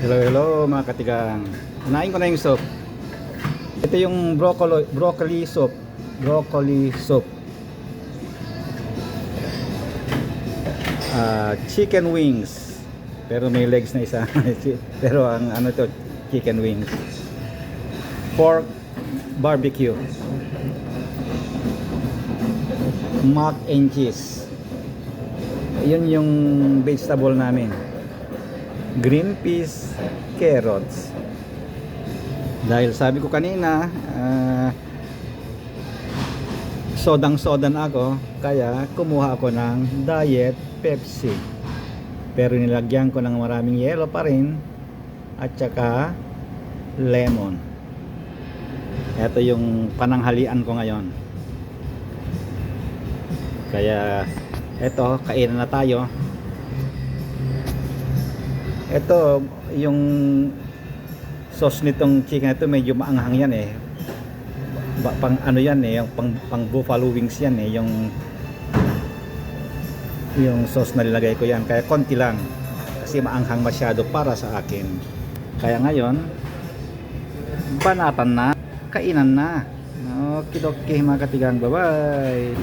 Hello, hello mga katigang. Unahin ko na yung soup. Ito yung broccoli, broccoli soup. Broccoli soup. Ah, chicken wings. Pero may legs na isa. Pero ang ano to, chicken wings. Pork barbecue. Mac and cheese. Yun yung vegetable namin green peas, carrots. Dahil sabi ko kanina, ah, sodang-sodan ako, kaya kumuha ako ng diet Pepsi. Pero nilagyan ko ng maraming yellow pa rin at saka lemon. Ito yung pananghalian ko ngayon. Kaya eto, kainan na tayo. Ito, yung sauce nitong chicken ito medyo maanghang yan eh. Ba, pang ano yan eh, yung pang, pang buffalo wings yan eh, yung yung sauce na nilagay ko yan. Kaya konti lang. Kasi maanghang masyado para sa akin. Kaya ngayon, banatan na, kainan na. Okay, okay mga katigang. Bye-bye.